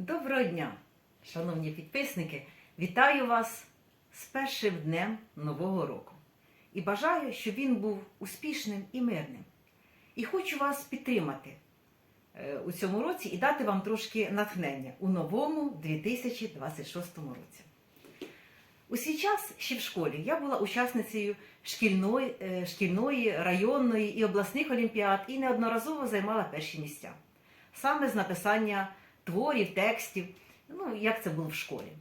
Доброго дня, шановні підписники! Вітаю вас з першим днем Нового року і бажаю, щоб він був успішним і мирним. І хочу вас підтримати е, у цьому році і дати вам трошки натхнення у новому 2026 році. У свій час ще в школі я була учасницею шкільної, е, шкільної, районної і обласних олімпіад і неодноразово займала перші місця. Саме з написання творів, текстів, ну як це було в школі.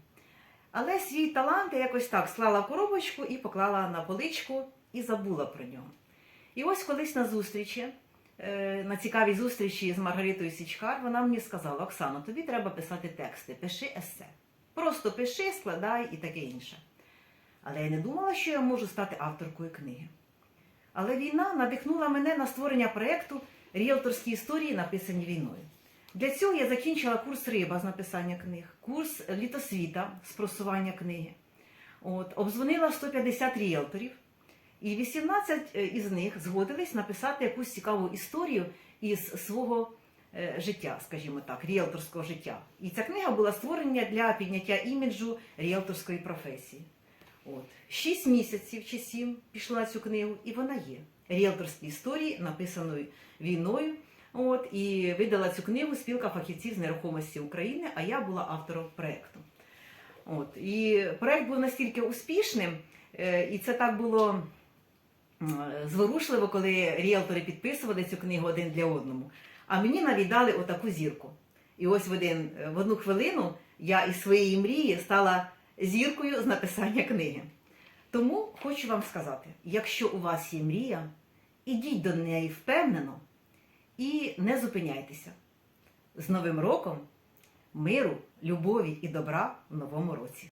Але свій талант я якось так склала в коробочку і поклала на поличку і забула про нього. І ось колись на зустрічі, е, на цікавій зустрічі з Маргаритою Січкар, вона мені сказала: Оксано, тобі треба писати тексти, пиши есе. Просто пиши, складай і таке інше. Але я не думала, що я можу стати авторкою книги. Але війна надихнула мене на створення проєкту Ріелторські історії, написані війною. Для цього я закінчила курс риба з написання книг, курс літосвіта з просування книги. От, обдзвонила 150 ріелторів, і 18 із них згодились написати якусь цікаву історію із свого е, життя, скажімо так, ріелторського життя. І ця книга була створена для підняття іміджу ріелторської професії. От. Шість місяців чи сім пішла цю книгу, і вона є. Ріелторські історії, написаною війною. От, і видала цю книгу спілка фахівців з нерухомості України, а я була автором проєкту. От, і проєкт був настільки успішним, е, і це так було зворушливо, коли ріелтори підписували цю книгу один для одному. А мені навіть дали отаку зірку. І ось в, один, в одну хвилину я із своєї мрії стала зіркою з написання книги. Тому хочу вам сказати: якщо у вас є мрія, ідіть до неї впевнено і не зупиняйтеся. З Новим роком, миру, любові і добра в новому році!